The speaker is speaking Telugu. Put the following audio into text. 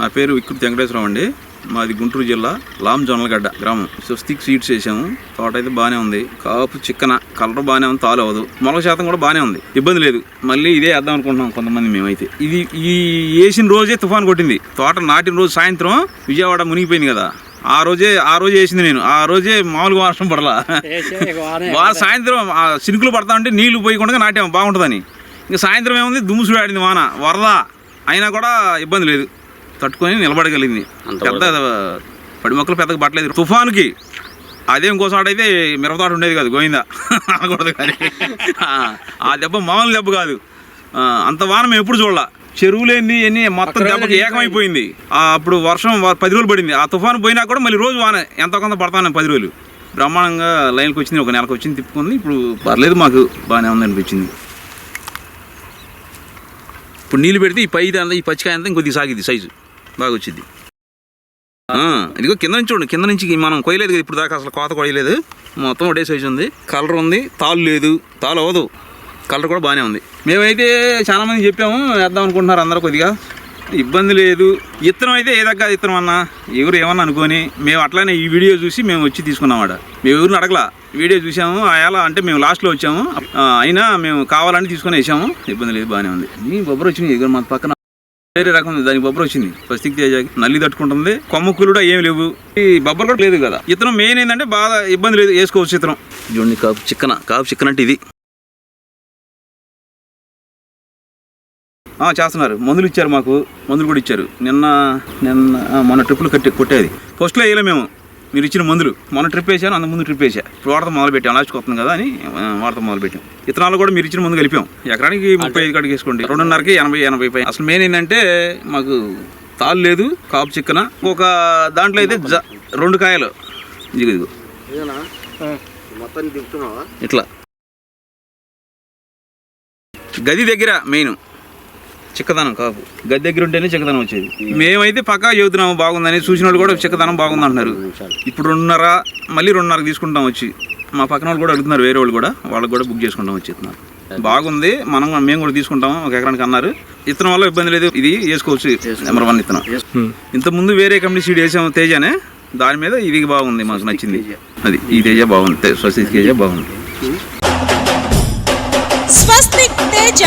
నా పేరు వికృతి వెంకటేశ్వరరావు అండి. మాది గుంటూరు జిల్లా లామ్ జొన్నలగడ్డ గ్రామం. స్వస్తిక్ సీడ్స్ వేసాము తోట అయితే బాగానే ఉంది. కాపు చిక్కన కలర్ బాగానే ఉంది తాలు అవ్వదు. మొలక శాతం కూడా బాగానే ఉంది. ఇబ్బంది లేదు. మళ్ళీ ఇదే వేద్దాం అనుకుంటున్నాం కొంతమంది మేమైతే. ఇది ఈ వేసిన రోజే తుఫాన్ కొట్టింది. తోట నాటిన రోజు సాయంత్రం విజయవాడ మునిగిపోయింది కదా. ఆ రోజే ఆ రోజు వేసింది నేను. ఆ రోజే మామూలుగా వర్షం పడలా. బాగా సాయంత్రం ఆ సినుకులు పడతా ఉంటే నీళ్ళు పోయకుండా నాటాము. బాగుంటుందని. ఇంకా సాయంత్రం ఏముంది? దుమ్ముసుడు ఆడింది వాన. వరద. అయినా కూడా ఇబ్బంది లేదు. తట్టుకొని నిలబడగలిగింది. పెద్ద పడి మొక్కలు పెద్దగా పట్టలేదు. తుఫానుకి అదే ఇంకోసం ఆడైతే మిరపతోట ఉండేది కాదు గోయిందా? అనకూడదు కానీ. ఆ, దెబ్బ మామూలు దెబ్బ కాదు. అంత వాన మేము ఎప్పుడు చూడాల. చెరువులేంది ఎన్ని మొత్తం దెబ్బకి ఏకమైపోయింది. అప్పుడు వర్షం పది రోజులు పడింది. ఆ తుఫాను పోయినా కూడా మళ్ళీ రోజు వాన ఎంత కొంత పడతాను పది రోజులు. బ్రహ్మాండంగా లైన్కి వచ్చింది ఒక నెలకు వచ్చింది తిప్పుకుంది. ఇప్పుడు పర్లేదు మాకు బాగానే ఉంది అనిపించింది. ఇప్పుడు నీళ్ళు పెడితే ఈ పై అంతా ఈ పచ్చికాయ అంతా ఇంకొద్ది సాగిద్ది సైజు. బాగా వచ్చింది ఇదిగో కింద నుంచి చూడండి కింద నుంచి మనం కొయ్యలేదు కదా ఇప్పుడు దాకా అసలు కోత కొయ్యలేదు. మొత్తం ఒకటే సైజు ఉంది కలర్ ఉంది తాళ్ళు లేదు తాళ్ళు అవ్వదు. కలర్ కూడా బాగానే ఉంది. మేమైతే చాలా మంది చెప్పాము వేద్దాం అనుకుంటున్నారు అందరూ కొద్దిగా. ఇబ్బంది లేదు. ఇత్తనం అయితే ఏ దగ్గర ఇత్తనం అన్నా? ఎవరు ఏమన్నా అనుకొని మేము అట్లానే ఈ వీడియో చూసి మేము వచ్చి తీసుకున్నామాట మేము ఎవరిని అడగలా. వీడియో చూసాము అలా అంటే మేము లాస్ట్లో వచ్చాము. అయినా మేము కావాలని తీసుకొని వేసాము. ఇబ్బంది లేదు బాగానే ఉంది. మీ బొబ్బరు వచ్చింది ఎగురు మా పక్కన. వేరే రకం దానికి బొబ్బరు వచ్చింది. స్వస్తిక్ తేజకి నల్లి తట్టుకుంటుంది. కొమ్మకులు కూడా ఏం లేవు. ఈ బొబ్బరు కూడా లేదు కదా. ఇతనం మెయిన్ ఏంటంటే బాగా ఇబ్బంది లేదు. వేసుకోవచ్చు ఇతనం. చూడండి కాపు చిక్కన కాపు చిక్కన అంటే ఇది. ఆ, చేస్తున్నారు. మందులు ఇచ్చారు మాకు. మందులు కూడా ఇచ్చారు. నిన్న నిన్న ఆ, మొన్న ట్రిప్పులు కట్టి కొట్టేది. ఫస్ట్లో వేయలే మేము. మీరు ఇచ్చిన మందులు. మొన్న ట్రిప్ వేసాను అంత ముందు ట్రిప్ వేసా ఇప్పుడు వాడతాం మొదలు పెట్టాం లాస్ట్కి వస్తుంది కదా అని వాడతాం మొదలు పెట్టాం ఇతనాలు కూడా మీరు ఇచ్చిన మందు కలిపాం. ఎకరానికి ముప్పై ఐదు కాడికి వేసుకోండి. రెండున్నరకి ఎనభై ఎనభై పై. అసలు మెయిన్ ఏంటంటే మాకు తాళ్ళు లేదు కాపు చిక్కన. ఒక దాంట్లో అయితే జ రెండు కాయలు. ఇదిగో ఇదిగో. ఇట్లా. గది దగ్గర మెయిన్ చిక్కదనం కాపు గది దగ్గర ఉంటేనే చిక్కదనం వచ్చేది. మేమైతే పక్కా చెబుతున్నాము బాగుందని చూసిన వాళ్ళు కూడా చిక్కదనం బాగుంది అంటున్నారు ఇప్పుడు రెండున్నర మళ్ళీ రెండున్నర తీసుకుంటాం వచ్చి. మా పక్కన వాళ్ళు కూడా అడుగుతున్నారు వేరే వాళ్ళు కూడా. వాళ్ళకి కూడా బుక్ చేసుకుంటాం వచ్చేస్తున్నారు బాగుంది మనం మేము కూడా తీసుకుంటాం ఒక ఎకరానికి అన్నారు. ఇత్తనం వల్ల ఇబ్బంది లేదు ఇది వేసుకోవచ్చు నెంబర్ వన్ ఇత్తనం. ఇంత ముందు వేరే కంపెనీ సీడ్ వేసాము తేజానే. దాని మీద ఇది బాగుంది మాకు నచ్చింది. అది ఈ తేజ బాగుంది స్వస్తి తేజ బాగుంది. స్వస్తిక్ తేజ.